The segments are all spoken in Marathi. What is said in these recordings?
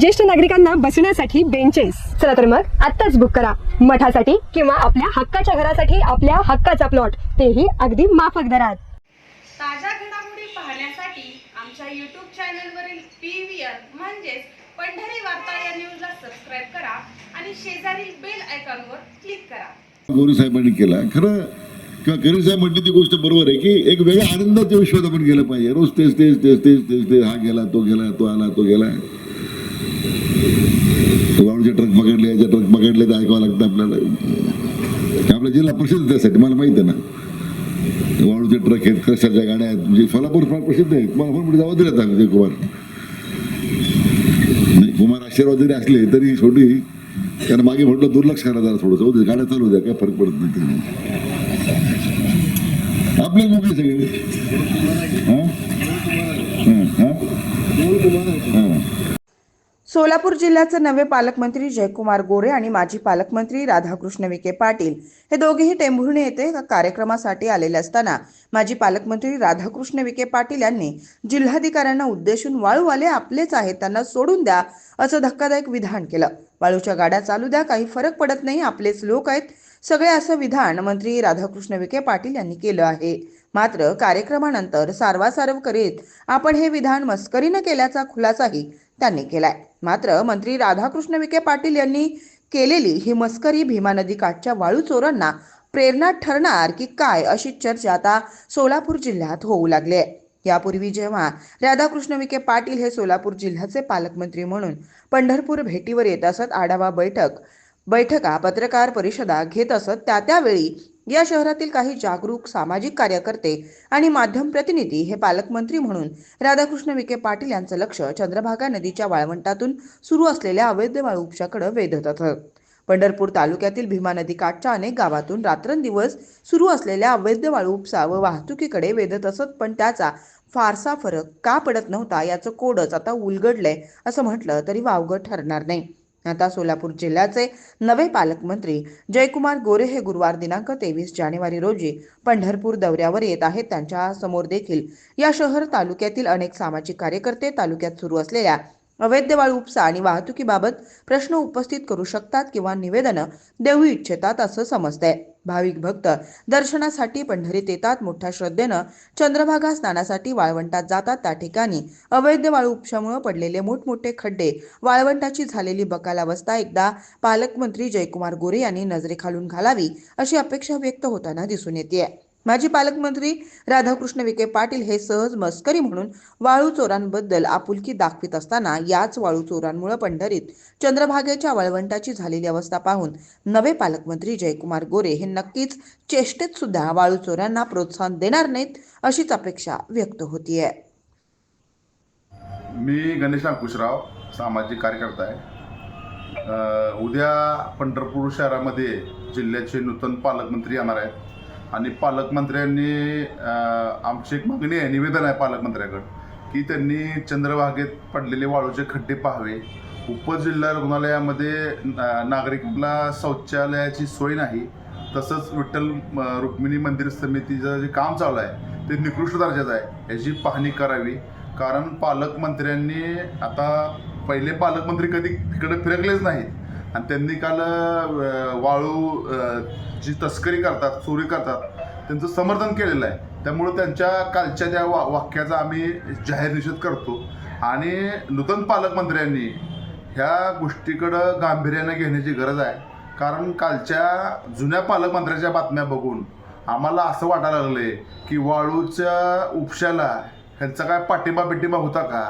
ज्येष्ठ नागरिकांना बसण्यासाठी बेंचेस चला तर मग आत्ताच बुक करा. मठासाठी किंवा आपल्या हक्काच्या घरासाठी आपल्या हक्काचा प्लॉट तेही अगदी माफक दरात. ताज्या घडामोडी पाहण्यासाठी आमच्या यूट्यूब चॅनलवरील पी व्ही आर म्हणजेच पंढरी वार्ता या न्यूजला सबस्क्राईब करा आणि शेजारील बेल आयकॉनवर क्लिक करा. गौरी साहेबांनी केला. खरं किंवा गौरी साहेब म्हटली ती गोष्ट बरोबर आहे की एक वेगळ्या आनंदाच्या विश्वात आपण गेलं पाहिजे. रोज तेच तेच तेच तेच तेच तेच हा गेला तो गेला तो आला तो गेला. वाळूचे ट्रक पकडले याचे ट्रक पकडले ते ऐकावं लागतं आपल्याला. आपला जिल्हा प्रसिद्ध त्यासाठी मला माहिती आहे ना. वाळूचे ट्रक आहेत कशाच्या गाड्या आहेत म्हणजे सोलापूर फार प्रसिद्ध आहे. मला पण जावं दिलं आता विजय कुमार. नाही, कुमार आशीर्वाद जरी असले तरी छोटी त्यानं मागे म्हटलं दुर्लक्ष करा जरा थोडंसं. होते गाड्या चालू द्या काय फरक पडत नाही त्याने आपले लोक सगळे. हां हां? हां. सोलापूर जिल्ह्याचे नवे पालकमंत्री जयकुमार गोरे आणि माजी पालकमंत्री राधाकृष्ण विखे पाटील हे दोघेही टेंभुर्णी येथे एका कार्यक्रमासाठी आलेले असताना माजी पालकमंत्री राधाकृष्ण विखे पाटील यांनी जिल्हाधिकाऱ्यांना उद्देशून वाळूवाले आपलेच आहेत त्यांना सोडून द्या असं धक्कादायक विधान केलं. वाळूच्या गाड्या चालू द्या काही फरक पडत नाही आपलेच लोक आहेत सगळे असं विधान मंत्री राधाकृष्ण विखे पाटील यांनी केलं आहे. मात्र कार्यक्रमानंतर सारवासारव करीत आपण हे विधान मस्करीनं केल्याचा खुलासाही त्यांनी केलाय. मात्र मंत्री राधाकृष्ण विखे पाटील यांनी केलेली ही मस्करी भीमा नदी काठच्या वाळू चोरांना प्रेरणा ठरणार की काय अशी चर्चा आता सोलापूर जिल्ह्यात होऊ लागली आहे. यापूर्वी जेव्हा राधाकृष्ण विखे पाटील हे सोलापूर जिल्ह्याचे पालकमंत्री म्हणून पंढरपूर भेटीवर येत असत आढावा बैठक बैठका पत्रकार परिषदा घेत असत त्या त्यावेळी या शहरातील काही जागरूक सामाजिक कार्यकर्ते आणि माध्यम प्रतिनिधी हे पालकमंत्री म्हणून राधाकृष्ण विखे पाटील यांचं लक्ष चंद्रभागा नदीच्या वाळवंटातून सुरू असलेल्या अवैध वाळू उपशाकडे वेधत असत पंढरपूर तालुक्यातील भीमा नदी काठच्या अनेक गावातून रात्रंदिवस सुरू असलेल्या अवैध वाळू उपसा व वाहतुकीकडे वेधत असत पण त्याचा फारसा फरक का पडत नव्हता याचं कोडच आता उलगडलंय असं म्हटलं तरी वावगं ठरणार नाही. आता सोलापूर जिल्ह्याचे नवे पालकमंत्री जयकुमार गोरे हे गुरुवार दिनांक तेवीस जानेवारी रोजी पंढरपूर दौऱ्यावर येत आहेत. त्यांच्यासमोर देखील या शहर तालुक्यातील अनेक सामाजिक कार्यकर्ते तालुक्यात सुरू असलेल्या अवैध वाळू उपसा आणि वाहतुकीबाबत प्रश्न उपस्थित करू शकतात किंवा निवेदनं देऊ इच्छितात असं समजतंय. भाविक भक्त दर्शनासाठी पंढरीत येतात. मोठ्या श्रद्धेनं चंद्रभागा स्नानासाठी वाळवंटात जातात. त्या ठिकाणी अवैध वाळू उपशामुळे पडलेले मोठमोठे खड्डे वाळवंटाची झालेली बकाल अवस्था एकदा पालकमंत्री जयकुमार गोरे यांनी नजरेखालून घालावी अशी अपेक्षा व्यक्त होताना दिसून येते माजी पालकमंत्री राधाकृष्ण विखे पाटील हे सहज मस्करी म्हणून वाळू चोरांबद्दल आपुलकी दाखवित असताना याच वाळू चोरांमुळे पंढरीत चंद्रभागेच्या वळवंटाची झालेली अवस्था पाहून नवे पालकमंत्री जयकुमार गोरे हे नक्कीच चेष्टेत सुद्धा वाळू चोरांना प्रोत्साहन देणार नाहीत अशीच अपेक्षा व्यक्त होतीये. मी गणेश अंकुशराव सामाजिक कार्यकर्ता आहे. उद्या पंढरपूर शहरामध्ये जिल्ह्याचे नूतन पालकमंत्री येणार आहेत. आणि पालकमंत्र्यांनी आमची एक मागणी आहे निवेदन आहे पालकमंत्र्याकडं की त्यांनी चंद्रभागेत पडलेले वाळूचे खड्डे पाहावे. उपजिल्हा रुग्णालयामध्ये नागरिकांना शौचालयाची सोय नाही. तसंच विठ्ठल रुक्मिणी मंदिर समितीचं जे काम चालू आहे ते निकृष्ट दर्जाचं आहे. याची पाहणी करावी. कारण पालकमंत्र्यांनी आता पहिले पालकमंत्री कधी तिकडे फिरकलेच नाहीत. आणि त्यांनी काल वाळू जी तस्करी करतात चोरी करतात त्यांचं समर्थन केलेलं आहे. त्यामुळं त्यांच्या कालच्या त्या वा वाक्याचा आम्ही जाहीर निषेध करतो. आणि नूतन पालकमंत्र्यांनी ह्या गोष्टीकडं गांभीर्यानं घेण्याची गरज आहे. कारण कालच्या जुन्या पालकमंत्र्याच्या बातम्या बघून आम्हाला असं वाटायला लागले की वाळूच्या उपशाला ह्यांचा काय पाठिंबा बिटिंबा होता का?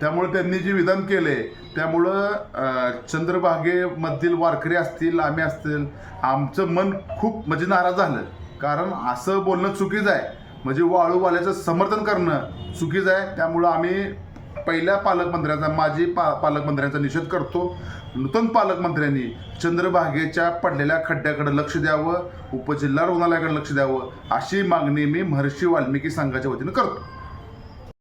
त्यामुळे त्यांनी जे विधान केले त्यामुळं चंद्रभागेमधील वारकरी असतील आम्ही असतील आमचं मन खूप म्हणजे नाराज झालं. कारण असं बोलणं चुकीचं आहे. म्हणजे वाळूवाल्याचं समर्थन करणं चुकीचं आहे. त्यामुळं आम्ही पहिल्या पालकमंत्र्यांचा माजी पा पालकमंत्र्यांचा निषेध करतो. नूतन पालकमंत्र्यांनी चंद्रभागेच्या पडलेल्या खड्ड्याकडे लक्ष द्यावं उपजिल्हा रुग्णालयाकडे लक्ष द्यावं अशी मागणी मी महर्षी वाल्मिकी संघाच्या वतीनं करतो.